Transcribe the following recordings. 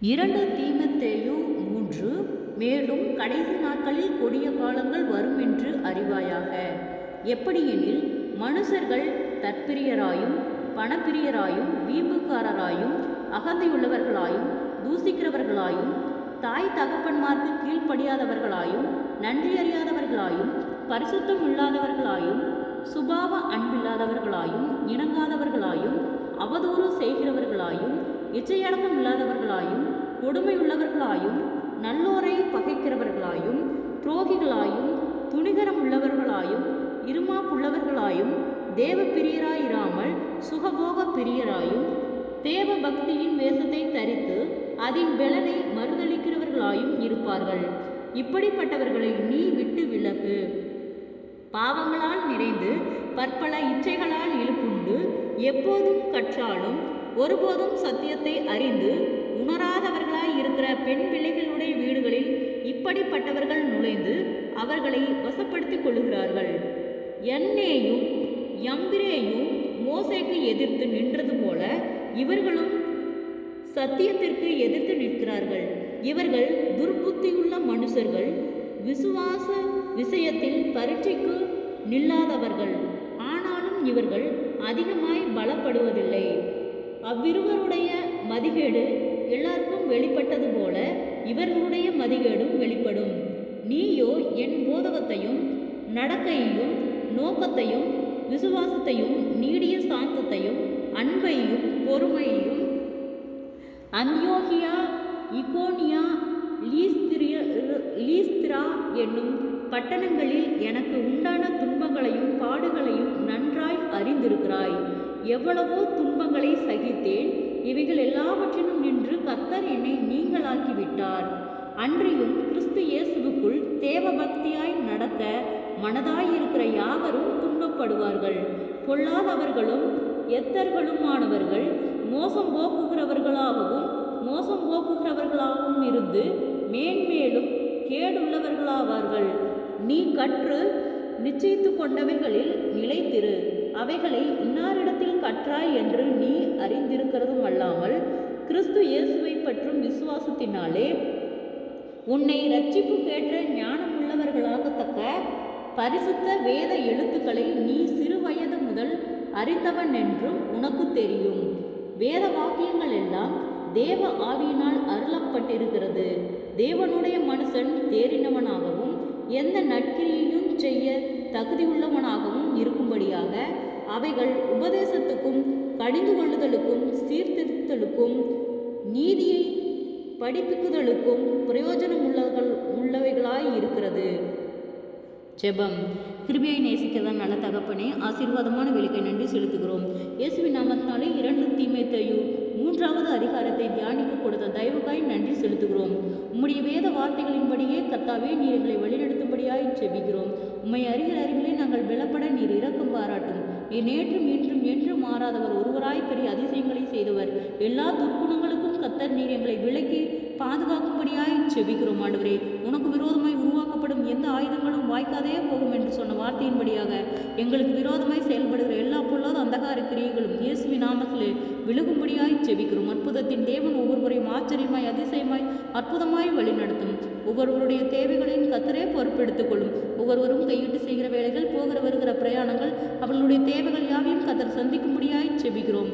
இரண்டு தீமத்தேயு மூன்று மேலும் கடைசி நாட்களில் கொடிய காலங்கள் வரும் என்று அறிவாயாக. எப்படியெனில் மனுஷர்கள் தற்பிரியராயும் பணப்பிரியராயும் வீம்புக்காரராயும் அகந்தையுள்ளவர்களாயும் தூசிக்கிறவர்களாயும் தாய் தகப்பன்மார்க்கு கீழ்ப்படியாதவர்களாயும் நன்றியறியாதவர்களாயும் பரிசுத்தம் இல்லாதவர்களாயும் சுபாவ அன்பில்லாதவர்களாயும் இணங்காதவர்களாயும் அவதூறு செய்கிறவர்களாயும் இச்சையடக்கம் இல்லாதவர்களாயும் கொடுமை உள்ளவர்களாயும் நல்லோரை பகைக்கிறவர்களாயும் துரோகிகளாயும் துணிகரம் உள்ளவர்களாயும் இருமாப்புள்ளவர்களாயும் தேவ பிரியராயிராமல் சுகபோக பிரியராயும் தேவ பக்தியின் வேஷத்தை தரித்து அதன் பலனை மறுதளிக்கிறவர்களாயும் இருப்பார்கள். இப்படிப்பட்டவர்களை நீ விட்டு விலகு பாவங்களால் நிறைந்து பற்பல இச்சைகளால் இழுப்புண்டு எப்போதும் கற்றாலும் ஒருபோதும் சத்தியத்தை அறிந்து உணராதவர்களாய் இருக்கிற பெண் பிள்ளைகளுடைய வீடுகளில் இப்படிப்பட்டவர்கள் நுழைந்து அவர்களை வசப்படுத்திக் கொள்கிறார்கள் என்னேயும் யம்பிரேயும் மோசைக்கு எதிர்த்து நின்றது போல இவர்களும் சத்தியத்திற்கு எதிர்த்து நிற்கிறார்கள். இவர்கள் துர்புத்தியுள்ள மனுஷர்கள் விசுவாச விஷயத்தில் பரீட்சைக்கு நில்லாதவர்கள். ஆனாலும் இவர்கள் அதிகமாய் பலப்படுவதில்லை. அவ்விருவருடைய மதிகேடு எல்லாருக்கும் வெளிப்பட்டது போல இவர்களுடைய மதிகேடும் வெளிப்படும். நீயோ என் போதகத்தையும் நடக்கையையும் நோக்கத்தையும் விசுவாசத்தையும் நீடிய சாந்தத்தையும் அன்பையும் பொறுமையையும் அந்தியோகியா இகோனியா லீஸ்திரிய லீஸ்திரா என்னும் பட்டணங்களில் எனக்கு உண்டான துன்பங்களையும் பாடுகளையும் நன்றாய் அறிந்திருக்கிறாய். எவ்வளவோ துன்பங்களை சகித்தேன். இவைகள் எல்லாவற்றிலும் நின்று கத்தர் என்னை நீங்களாக்கிவிட்டார். அன்றியும் கிறிஸ்து இயேசுவுக்குள் தேவ பக்தியாய் நடக்க மனதாயிருக்கிற யாவரும் துன்பப்படுவார்கள். பொல்லாதவர்களும் எத்தர்களுமானவர்கள் மோசம் போக்குகிறவர்களாகவும் மோசம் போக்குகிறவர்களாகவும் இருந்து மேன்மேலும் கேடுள்ளவர்களாவார்கள். நீ கற்று நிச்சயித்து கொண்டவைகளில் நிலைத்திரு. அவைகளை இன்னாரிடத்தில் கற்றாய் என்று நீ அறிந்திருக்கிறதும் அல்லாமல் கிறிஸ்து இயேசுவை பற்றும் விசுவாசத்தினாலே உன்னை ரட்சிப்புக்கேற்ற ஞானமுள்ளவர்களாகத்தக்க பரிசுத்த வேத எழுத்துக்களை நீ சிறு வயது முதல் அறிந்தவன் என்றும் உனக்கு தெரியும். வேத வாக்கியங்கள் எல்லாம் தேவ ஆவியினால் அருளப்பட்டிருக்கிறது. தேவனுடைய மனுஷன் தேறினவனாகவும் எந்த நற்கிரியையும் செய்ய தகுதியுள்ளவனாகவும் இருக்கும்படியாக அவைகள் உபதேசத்துக்கும் கடிந்து கொள்ளுதலுக்கும் சீர்திருத்தலுக்கும் நீதியை படிப்பிக்குதலுக்கும் பிரயோஜனம் உள்ளவர்கள் உள்ளவைகளாய் இருக்கிறது. ஜெபம். கிருபியை நேசிக்கதான் நல்ல தகப்பனே ஆசீர்வாதமான வெளிக்கை நன்றி செலுத்துகிறோம். இயேசுவின் நாமத்தினாலே இரண்டு தீமைத்தையும் மூன்றாவது அதிகாரத்தை தியானிக்க கொடுத்த தயவுக்காய் நன்றி செலுத்துகிறோம். உம்முடைய வேத வார்த்தைகளின்படியே கத்தாவே நீர் எங்களை வழிநடத்தும்படியாய் செபிக்கிறோம். உம்மை அறிகிற அறிவிலே நாங்கள் விளப்பட நீர் இறக்கும் பாராட்டும். நீர் நேற்றும் இன்றும் என்றும் மாறாதவர். ஒருவராய் பெரிய அதிசயங்களை செய்தவர். எல்லா துர்க்குணங்களுக்கும் கத்தர் நீர் எங்களை விலக்கி பாதுகாக்கும்படியாய் செபிக்கிறோம் ஆண்டவரே. உனக்கு விரோதமாய் உருவாக்கப்படும் எந்த ஆயுதங்களும் வாய்க்காதே போகும் என்று சொன்ன வார்த்தையின்படியாக எங்களுக்கு விரோதமாய் செயல்படுகிற எல்லா பொல்லாத அந்தகார கிரியைகளும் இயேசுவி நாமத்தில் விழுகும்படியாய் செபிக்கிறோம். அற்புதத்தின் தேவன் ஒவ்வொருவரையும் ஆச்சரியமாய் அதிசயமாய் அற்புதமாய் வழிநடத்தும். ஒவ்வொருவருடைய தேவைகளையும் கத்தரே பொறுப்பெடுத்துக் கொள்ளும் ஒவ்வொருவரும் கையிட்டு செய்கிற வேலைகள் போகிற வருகிற பிரயாணங்கள் அவர்களுடைய தேவைகள் யாவையும் கத்தர் சந்திக்கும்படியாய் செபிக்கிறோம்.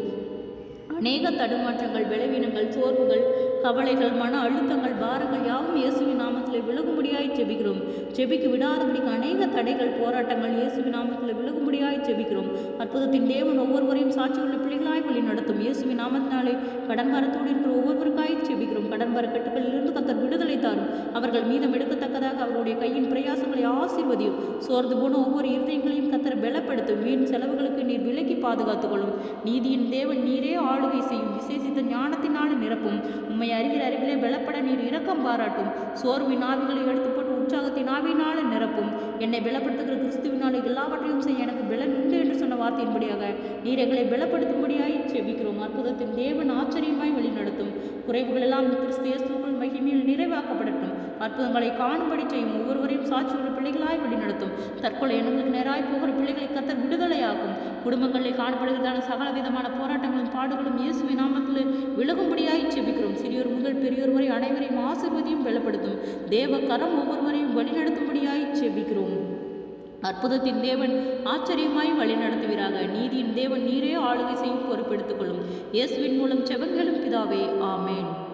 அநேக தடுமாற்றங்கள் பலவீனங்கள் சோர்வுகள் கவலைகள் மன அழுத்தங்கள் பாரங்கள் யாவும் இயேசுவின் நாமத்தில் விலகும்படியாய் செபிக்கிறோம் செபிக்கு விடாதபடிக்கு அநேக தடைகள் போராட்டங்கள் இயேசுவின் நாமத்தில் விலகும்படியாய் செபிக்கிறோம் அற்புதத்தின் தேவன் ஒவ்வொருவரையும் சாட்சியுள்ள பிள்ளைகளாய் வழி நடத்தும் இயேசுவின் நாமத்தினாலே கடன் வரத்தோடு இருக்கிற ஒவ்வொருவருக்காய் செபிக்கிறோம் கட்டுகளில் கட்டுகளிலிருந்து கத்தர் விடுதலை தாரும். அவர்கள் மீதம் எடுக்கத்தக்கதாக அவருடைய கையின் பிரயாசங்களை ஆசீர்வதியும். சோர்ந்து போன ஒவ்வொரு இருதயங்களையும் கத்தர் பலப்படுத்தும். வீண் செலவுகளுக்கு நீர் விலக்கி பாதுகாத்துக் கொள்ளும். நீதியின் தேவன் நீரே ஆளுகை செய்யும். விசேஷித்த ஞானத்தினால் நிரப்பும். உண்மையாக அறிகிற அறிவிலே பலப்பட நீர் இரக்கம் பாராட்டும். சோர்வின் ஆவிகளை எடுத்துப்பட்டு உற்சாகத்தின் ஆவியினால் நிரப்பும். என்னை பலப்படுத்துகிற கிறிஸ்துவினால எல்லாவற்றையும் செய்ய எனக்கு பலன் உண்டு என்று சொன்ன வார்த்தையின்படியாக நீர் எங்களை பலப்படுத்தும்படியாய் செவிக்கிறோம் அற்புதத்தின் தேவன் ஆச்சரியமாய் வழிநடத்தும். குறைவுகள் எல்லாம் கிறிஸ்து மகிமையில் நிறைவாக்கப்படட்டும். அற்புதங்களை காணும்படி செய்யும் ஒவ்வொருவரையும் சாட்சியுள்ள பிள்ளைகளாய் வழிநடத்தும். தற்கொலை எண்ணங்களுக்கு நேராய் போகிற பிள்ளைகளை கத்தர் விடுதலையாகும் குடும்பங்களில் காணப்படுகிறதான சகல விதமான போராட்டங்களும் பாடுகளும் இயேசுவின் நாமத்தில் விலகும்படியாய் செபிக்கிறோம். சிறியோர் முதல் பெரியோர் வரை அனைவரையும் ஆசிர்வதியும் வெளப்படுத்தும் தேவ கரம் ஒவ்வொருவரையும் வழிநடத்தும்படியாய் செபிக்கிறோம். அற்புதத்தின் தேவன் ஆச்சரியமாய் வழிநடத்துவீராக. நீதியின் தேவன் நீரே ஆளுகை செய்யும் பொறுப்பெடுத்துக் கொள்ளும் இயேசுவின் மூலம் செவங்களும் பிதாவே. ஆமேன்.